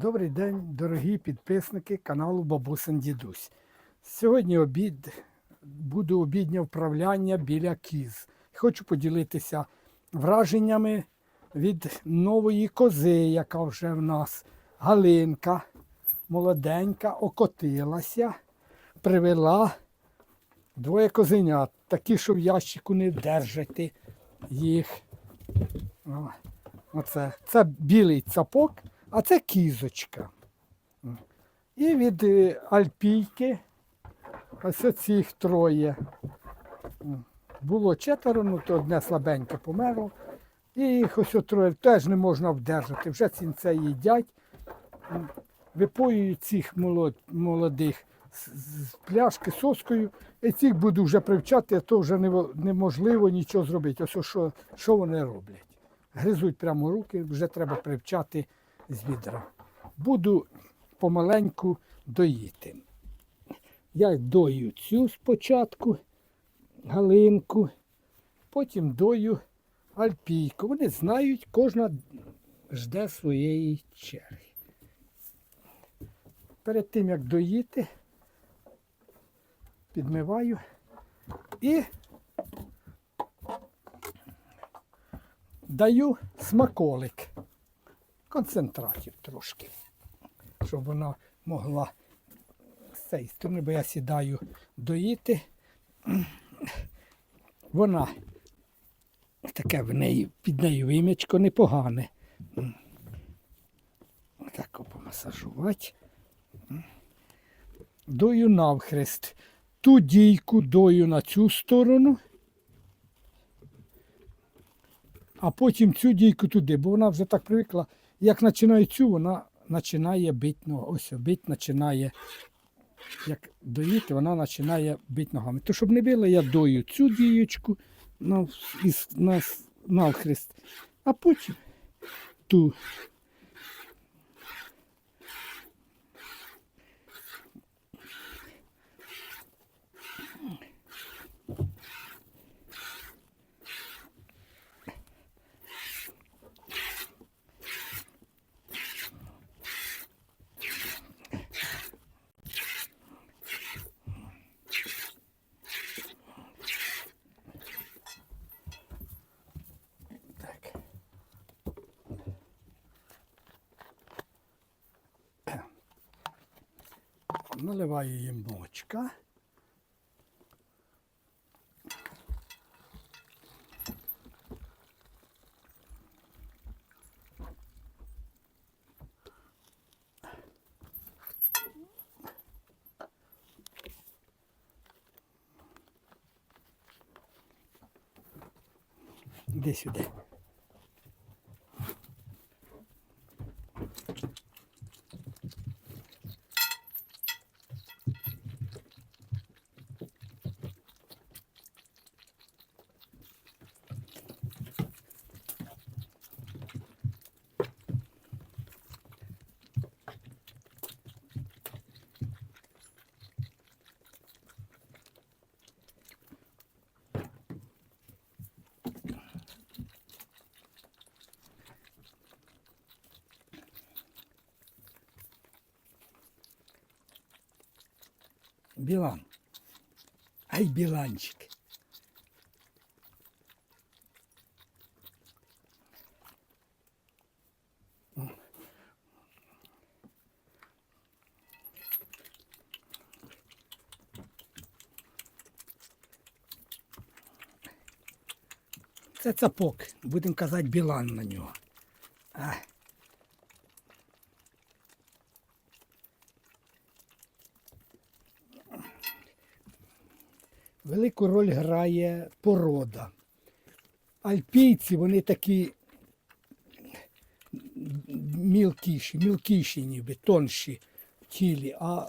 Добрий день, дорогі підписники каналу Бабусин Дідусь. Сьогодні обід буду обіднє вправляння біля кіз. Хочу поділитися враженнями від нової кози, яка вже в нас Галинка, молоденька, окотилася, привела двоє козенят, такі, що в ящику не держати їх. Оце. Це білий цапок, а це кізочка. І від е, альпійки ось цих троє. Було четверо, ну то одне слабеньке померло. І їх ось троє теж не можна вдержати. Вже цінце їдять. Випоюють цих молодих з- пляшки соскою. І цих буду вже привчати, а то вже неможливо нічого зробити. Ось що, що вони роблять. Гризуть прямо руки, вже треба привчати з відра. Буду помаленьку доїти. Я дою цю спочатку, галинку, потім дою альпійку. Вони знають, кожна жде своєї черги. Перед тим, як доїти, підмиваю і даю смаколик, концентратів трошки, щоб вона могла з цієї сторони, бо я сідаю доїти. Вона таке в неї, під нею вимічко непогане. Так помасажувати. Дою навхрест. Ту дійку дою на цю сторону, а потім цю дійку туди, бо вона вже так привикла. Як починає цю, вона починає бити ногами. Ось бить починає. Як доїти, вона починає бити ногами. То щоб не було, я дою цю дієчку на, на, на, навхрест, а потім ту. Наливаю їм молочка. Іди сюди. Білан. Ай, біланчик. Це цапок, будемо казати білан на нього. А. Велику роль грає порода. Альпійці вони такі мілкіші, мілкіші ніби, тонші в тілі. А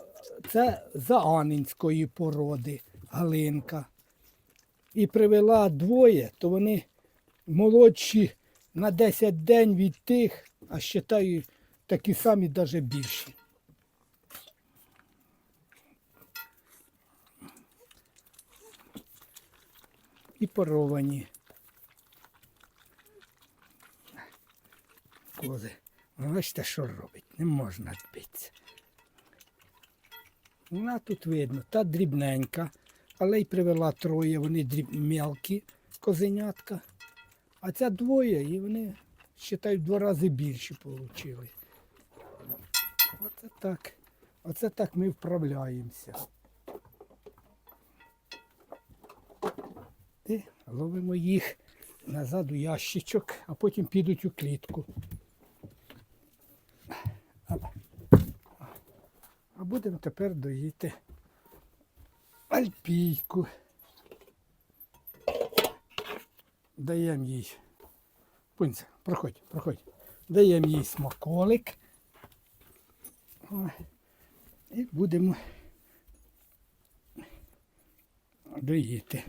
це заанинської породи Галинка. І привела двоє, то вони молодші на 10 день від тих, а вважаю, такі самі навіть більші. І поровані. Кози Бачите, що робить? Не можна збитися. Вона тут видно, та дрібненька, але й привела троє, вони дріб... мелкі козенятка. А ця двоє, і вони, вважаю, два рази більші отримали. Оце так. Оце так ми вправляємося. І ловимо їх назад у ящичок, а потім підуть у клітку. А будемо тепер доїти альпійку. Даємо їй. Пунця, проходь, проходь. Даємо їй смаколик. І будемо доїти.